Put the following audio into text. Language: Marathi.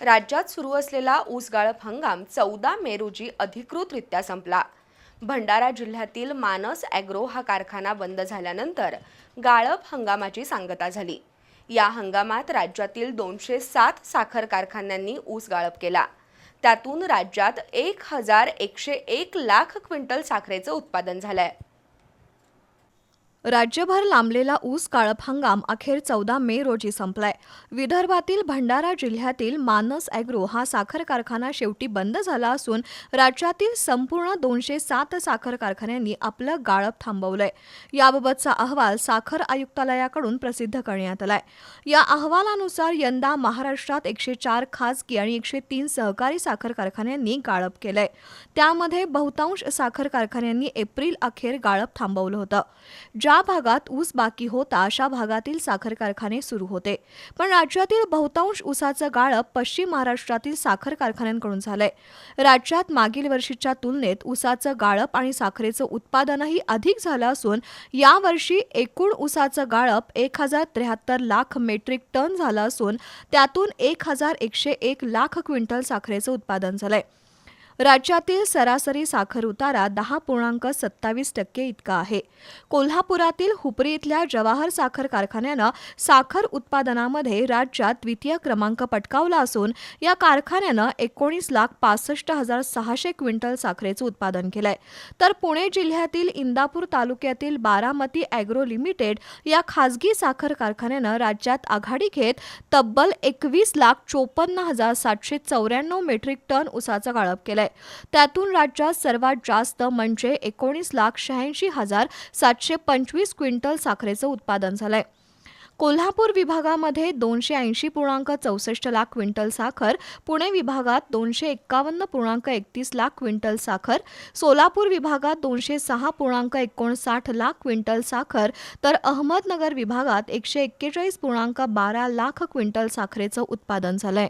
राज्यात सुरू असलेला ऊस गाळप हंगाम चौदा मे रोजी अधिकृतरित्या संपला. भंडारा जिल्ह्यातील मानस ॲग्रो हा कारखाना बंद झाल्यानंतर गाळप हंगामाची सांगता झाली. या हंगामात राज्यातील दोनशे सात साखर कारखान्यांनी ऊस गाळप केला. त्यातून राज्यात एक हजार एकशे एक लाख क्विंटल साखरेचं उत्पादन झालंय. राज्यभर लांबलेला ऊस काळप हंगाम अखेर चौदा मे रोजी संपलाय. विदर्भातील भंडारा जिल्ह्यातील मानस ॲग्रो हा साखर कारखाना शेवटी बंद झाला असून राज्यातील संपूर्ण दोनशे सात साखर कारखान्यांनी आपलं गाळप थांबवलंय. याबाबतचा अहवाल साखर आयुक्तालयाकडून प्रसिद्ध करण्यात आलाय. या अहवालानुसार यंदा महाराष्ट्रात एकशे चार खासगी आणि एकशे तीन सहकारी साखर कारखान्यांनी गाळप केलंय. त्यामध्ये बहुतांश साखर कारखान्यांनी एप्रिल अखेर गाळप थांबवलं होतं. ज्या भागात ऊस बाकी होता अशा भागातील साखर कारखाने सुरू होते. पण राज्यातील बहुतांश ऊसाचं गाळप पश्चिम महाराष्ट्रातील साखर कारखान्यांकडून झालंय. राज्यात मागील वर्षीच्या तुलनेत ऊसाचं गाळप आणि साखरेचं उत्पादनही अधिक झालं असून यावर्षी एकूण ऊसाचं गाळप एक हजार त्र्याहत्तर लाख मेट्रिक टन झालं असून त्यातून एक हजार एकशे एक लाख क्विंटल साखरेचं उत्पादन झालंय. राज्यातील सरासरी साखर उतारा दहा पूर्णांक सत्तावीस टक्के इतका आहे. कोल्हापुरातील हुपरी इथल्या जवाहर साखर कारखान्यानं साखर उत्पादनामध्ये राज्यात द्वितीय क्रमांक पटकावला असून या कारखान्यानं एकोणीस लाख पासष्ट हजार सहाशे क्विंटल साखरेचं उत्पादन केलंय. तर पुणे जिल्ह्यातील इंदापूर तालुक्यातील बारामती ॲग्रो लिमिटेड या खासगी साखर कारखान्यानं राज्यात आघाडी घेत तब्बल एकवीस लाख चोपन्न हजार सातशे चौऱ्याण्णव मेट्रिक टन उसाचं गाळप केलंय. त्यातून राज्यात सर्वात जास्त म्हणजे एकोणीस लाख शहाऐंशी हजार सातशे पंचवीस क्विंटल साखरेचं उत्पादन झालंय. कोल्हापूर विभागामध्ये दोनशे ऐंशी पूर्णांक चौसष्ट लाख क्विंटल साखर पुणे विभागात दोनशे एक्कावन्न पूर्णांक एकतीस लाख क्विंटल साखर सोलापूर विभागात दोनशे सहा पूर्णांक एकोणसाठ लाख क्विंटल साखर तर अहमदनगर विभागात एकशे एक्केचाळीस पूर्णांक बारा लाख क्विंटल साखरेचं उत्पादन झालंय.